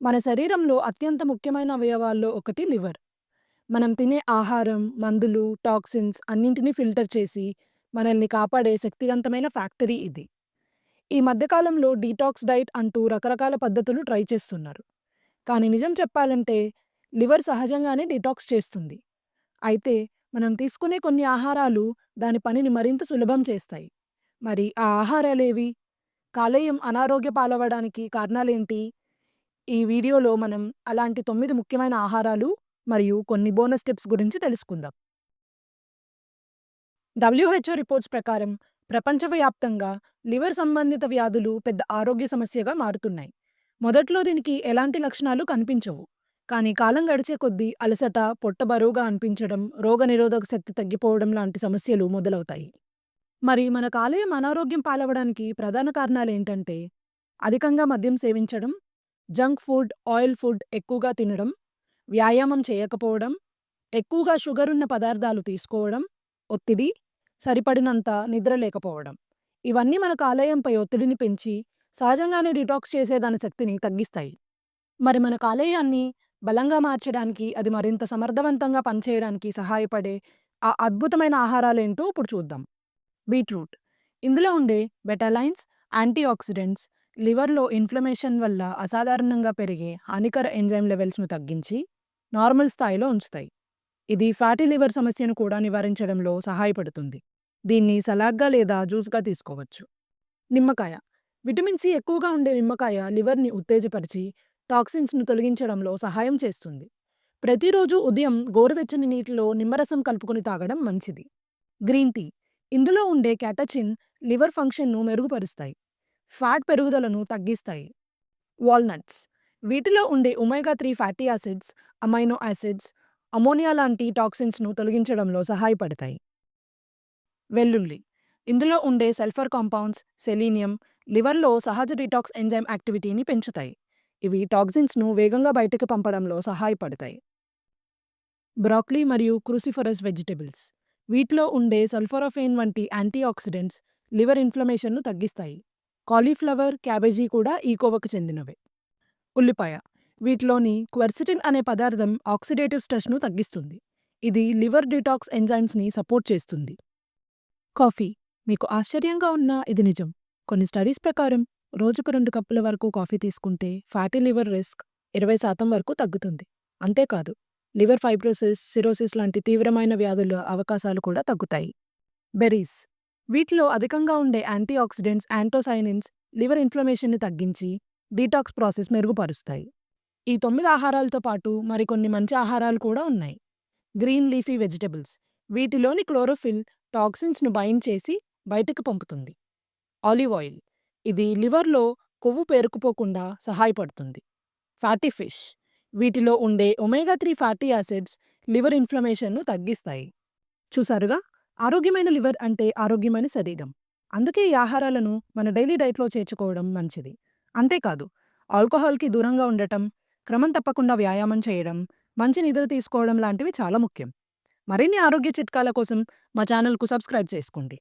మన శరీరంలో అత్యంత ముఖ్యమైన అవయవాల్లో ఒకటి లివర్. మనం తినే ఆహారం, మందులు, టాక్సిన్స్ అన్నింటినీ ఫిల్టర్ చేసి మనల్ని కాపాడే శక్తివంతమైన ఫ్యాక్టరీ ఇది. ఈ మధ్యకాలంలో డీటాక్స్ డైట్ అంటూ రకరకాల పద్ధతులు ట్రై చేస్తున్నారు. కానీ నిజం చెప్పాలంటే లివర్ సహజంగానే డీటాక్స్ చేస్తుంది. అయితే మనం తీసుకునే కొన్ని ఆహారాలు దాని పనిని మరింత సులభం చేస్తాయి. మరి ఆ ఆహారాలేవి? కాలేయం అనారోగ్య పాలవ్వడానికి కారణాలేంటి? ఈ వీడియోలో మనం అలాంటి తొమ్మిది ముఖ్యమైన ఆహారాలు మరియు కొన్ని బోనస్ టిప్స్ గురించి తెలుసుకుందాం. డబ్ల్యూహెచ్ఓ రిపోర్ట్స్ ప్రకారం ప్రపంచవ్యాప్తంగా లివర్ సంబంధిత వ్యాధులు పెద్ద ఆరోగ్య సమస్యగా మారుతున్నాయి. మొదట్లో దీనికి ఎలాంటి లక్షణాలు కనిపించవు. కానీ కాలం గడిచే కొద్దీ అలసట, పొట్ట బరువుగా అనిపించడం, రోగనిరోధక శక్తి తగ్గిపోవడం లాంటి సమస్యలు మొదలవుతాయి. మరి మన కాలేయం అనారోగ్యం పాలవడానికి ప్రధాన కారణాలేంటంటే అధికంగా మద్యం సేవించడం, జంక్ ఫుడ్, ఆయిల్ ఫుడ్ ఎక్కువగా తినడం, వ్యాయామం చేయకపోవడం, ఎక్కువగా షుగరున్న పదార్థాలు తీసుకోవడం, ఒత్తిడి, సరిపడినంత నిద్ర లేకపోవడం. ఇవన్నీ మన కాలేయంపై ఒత్తిడిని పెంచి సహజంగానే డిటాక్స్ చేసే దాని శక్తిని తగ్గిస్తాయి. మరి మన కాలేయాన్ని బలంగా మార్చడానికి, అది మరింత సమర్థవంతంగా పనిచేయడానికి సహాయపడే ఆ అద్భుతమైన ఆహారాలేంటో ఇప్పుడు చూద్దాం. బీట్రూట్. ఇందులో ఉండే బెటాలైన్స్, యాంటీఆక్సిడెంట్స్ లివర్‌లో ఇన్‌ఫ్లమేషన్ వల్ల అసాధారణంగా పెరిగే హానికర ఎంజైమ్ లెవెల్స్‌ను తగ్గించి నార్మల్ స్థాయిలో ఉంచుతాయి. ఇది ఫ్యాటీ లివర్ సమస్యను కూడా నివారించడంలో సహాయపడుతుంది. దీన్ని సలాడ్‌గా లేదా జ్యూస్‌గా తీసుకోవచ్చు. నిమ్మకాయ. విటమిన్ సి ఎక్కువగా ఉండే నిమ్మకాయ లివర్‌ని ఉత్తేజపరిచి టాక్సిన్స్‌ను తొలగించడంలో సహాయం చేస్తుంది. ప్రతిరోజు ఉదయం గోరువెచ్చని నీటిలో నిమ్మరసం కలుపుకొని తాగడం మంచిది. Green tea. ఇందులో ఉండే క్యాటచిన్ లివర్ ఫంక్షన్‌ను మెరుగుపరుస్తాయి. ఫ్యాట్ పెరుగుదలను తగ్గిస్తాయి. వాల్నట్స్. వీటిలో ఉండే omega three fatty acids, amino acids, ammonia లాంటి టాక్సిన్స్‌ను తొలగించడంలో సహాయపడతాయి. వెల్లుల్లి. ఇందులో ఉండే సల్ఫర్ కాంపౌండ్స్, సెలీనియం లివర్‌లో సహజ డిటాక్స్ ఎంజైమ్ యాక్టివిటీని పెంచుతాయి. ఇవి టాక్సిన్స్‌ను వేగంగా బయటకు పంపడంలో సహాయపడతాయి. బ్రాక్లీ మరియు క్రూసిఫరస్ వెజిటబుల్స్. వీటిలో ఉండే సల్ఫోరాఫేన్ వంటి యాంటీ ఆక్సిడెంట్స్ లివర్ ఇన్‌ఫ్లమేషన్‌ను తగ్గిస్తాయి. కాలీఫ్లవర్, క్యాబేజీ కూడా ఈ కోవకు చెందినవే. ఉల్లిపాయ. వీటిలోని క్వెర్సిటిన్ అనే పదార్థం ఆక్సిడేటివ్ స్ట్రెస్‌ను తగ్గిస్తుంది. ఇది లివర్ డిటాక్స్ ఎంజైమ్స్‌ని సపోర్ట్ చేస్తుంది. కాఫీ. మీకు ఆశ్చర్యంగా ఉన్నా ఇది నిజం. కొన్ని స్టడీస్ ప్రకారం రోజుకు రెండు కప్పుల వరకు కాఫీ తీసుకుంటే ఫ్యాటీ లివర్ రిస్క్ 20% వరకు తగ్గుతుంది. అంతేకాదు లివర్ ఫైబ్రోసిస్, సిరోసిస్ లాంటి తీవ్రమైన వ్యాధుల అవకాశాలు కూడా తగ్గుతాయి. బెర్రీస్. వీటిలో అధికంగా ఉండే యాంటీఆక్సిడెంట్స్, యాంటోసైనిన్స్ లివర్ ఇన్‌ఫ్లమేషన్‌ని తగ్గించి డీటాక్స్ ప్రాసెస్ మెరుగుపరుస్తాయి. ఈ తొమ్మిది ఆహారాలతో పాటు మరికొన్ని మంచి ఆహారాలు కూడా ఉన్నాయి. Green leafy vegetables. వీటిలోని క్లోరోఫిల్ టాక్సిన్స్‌ను బైండ్ చేసి బయటకు పంపుతుంది. Olive oil. ఇది లివర్‌లో కొవ్వు పేరుకుపోకుండా సహాయపడుతుంది. Fatty fish. వీటిలో ఉండే omega three fatty acids liver ఇన్‌ఫ్లమేషన్‌ను తగ్గిస్తాయి. చూసారుగా ఆరోగ్యమైన లివర్ అంటే ఆరోగ్యమైన శరీరం. అందుకే ఈ ఆహారాలను మన డైలీ డైట్‌లో చేర్చుకోవడం మంచిది. అంతేకాదు ఆల్కహాల్‌కి దూరంగా ఉండటం, క్రమం తప్పకుండా వ్యాయామం చేయడం, మంచి నిద్ర తీసుకోవడం లాంటివి చాలా ముఖ్యం. మరిన్ని ఆరోగ్య చిట్కాల కోసం మా ఛానల్‌కు సబ్స్క్రైబ్ చేసుకోండి.